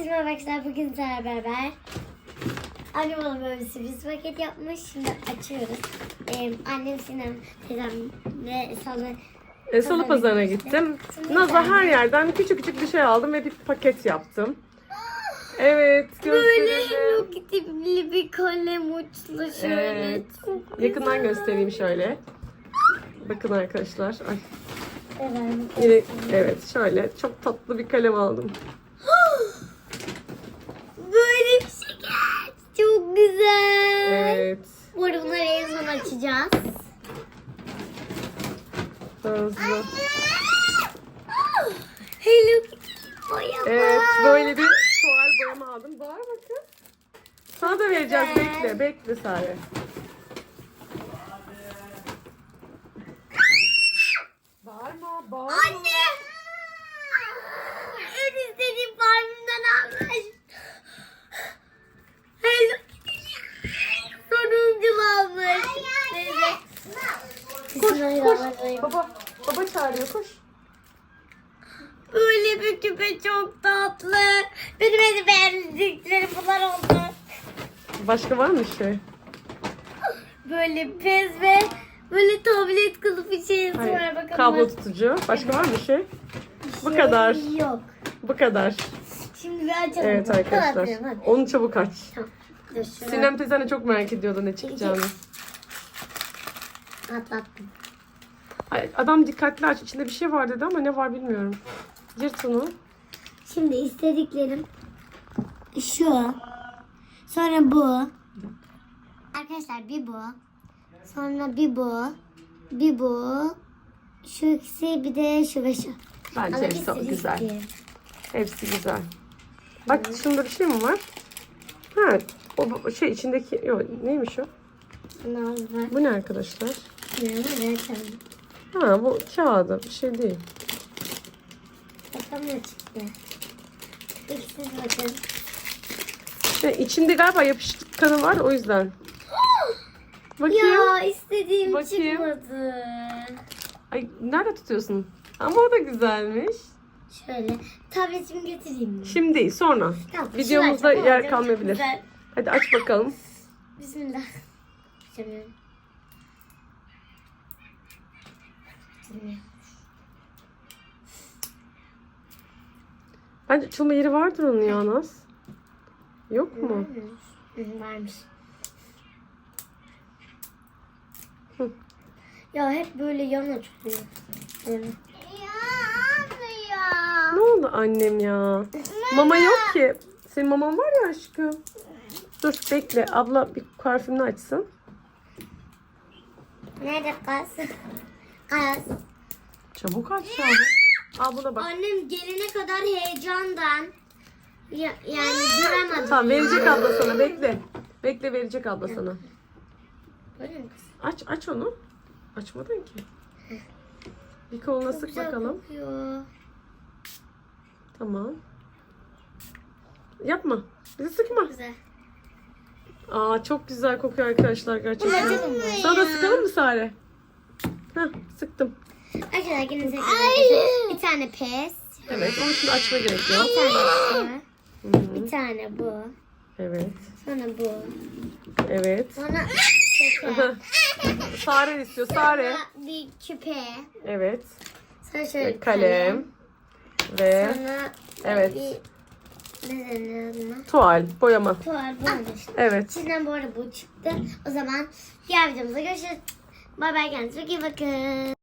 Herkese merhaba arkadaşlar. Bugün sizlerle beraber annem bana böyle sürpriz paket yapmış. Şimdi açıyoruz. Ee, annem, Sinem, teyzem ve Salı E, Salı pazarına gittim. Naz'a her yerden küçük küçük bir şey aldım ve bir paket yaptım. Evet böyle gösterelim. Hello Kitty'li bir kalem uçlu şöyle. Evet. Çok Yakından göstereyim şöyle. Bakın arkadaşlar. Ay, güzel. yine, evet şöyle çok tatlı bir kalem aldım. Böyle bir şey geldi. Çok güzel. Evet. Bu arada bunları en son açacağız. Hızlı. Hello Kitty boyama. Evet böyle bir tuval boyama aldım. Bağır bakın. Sana da vereceğiz. Bekle. Bekle Sare. Koş koş. Baba, baba çağırıyor koş. Böyle bir küpe çok tatlı. Benim en beğendiklerim bunlar oldu. Başka var mı şey? Böyle pez ve böyle tablet kılıfı şeysi var Hayır. bakalım. Kablo tutucu. Başka var mı şey? Bu Şey kadar. Yok. Bu kadar. Şimdi bir açalım. Evet Bu arkadaşlar. hadi. Onu çabuk aç. Tamam. Sinem teyzen de çok merak ediyordu ne çıkacağını. atlattım. Adam dikkatli aç. İçinde bir şey var dedi ama ne var bilmiyorum. Yırt onu. Şimdi istediklerim şu. Sonra bu. Arkadaşlar bir bu. Sonra bir bu. Bir bu. Şu ikisi bir de şu ve şu. Bence Ama hepsi hepsini güzel. Hepsi güzel. Bak şunda bir şey mi var? Ha, o şey içindeki yok neymiş o? Bu ne arkadaşlar? Ne var? Ha bu kağıdı bir şey değil. Bakalım ne çıktı. İkisiz bakın. Şey, içinde galiba yapışık kanı var o yüzden. Bakayım. Ya istediğim Bakayım. çıkmadı. Ay nerede tutuyorsun? Ama o da güzelmiş. Şöyle tabletimi getireyim mi? Şimdi değil sonra. Tamam, Videomuzda şunu yer kalmayabilir. Güzel. Hadi aç bakalım. Bismillah. Açamıyorum. Açılmıyor. Bence açılma yeri vardır onun ya Naz. Yok mu? Varmış. Hı. Ya hep böyle yan açılıyor. Ne oldu annem ya? Mama yok ki. Senin maman var ya aşkım. Dur bekle abla bir parfümünü açsın. Nerede kız? Kız. Çabuk aç ya. Al buna bak. Annem gelene kadar heyecandan ya, yani duramadım. Tamam verecek abla sana bekle. Bekle verecek abla sana. Aç aç onu. Açmadın ki. Bir koluna Çok sık güzel bakalım. kokuyor. Tamam. Yapma. Bizi sıkma. Güzel. Aa çok güzel kokuyor arkadaşlar gerçekten. Mı? Sana da sıkalım mı Sare? Heh sıktım. Arkadaşlar yine tekrar Bir tane pes. Evet onu şimdi açma gerekiyor. Bir tane şu. Bir tane bu. Evet. Sonra bu. Evet. Sonra şeker. Sare istiyor. Sare. Sonra bir küpe. Evet. Sonra şöyle Ve kalem. Ve Sonra Evet. bir ne denir adına? tuval. Boyama. Tuval bu işte. Evet. İçinden bu arada bu çıktı. O zaman diğer videomuzda görüşürüz. Bay bay kendinize iyi bakın.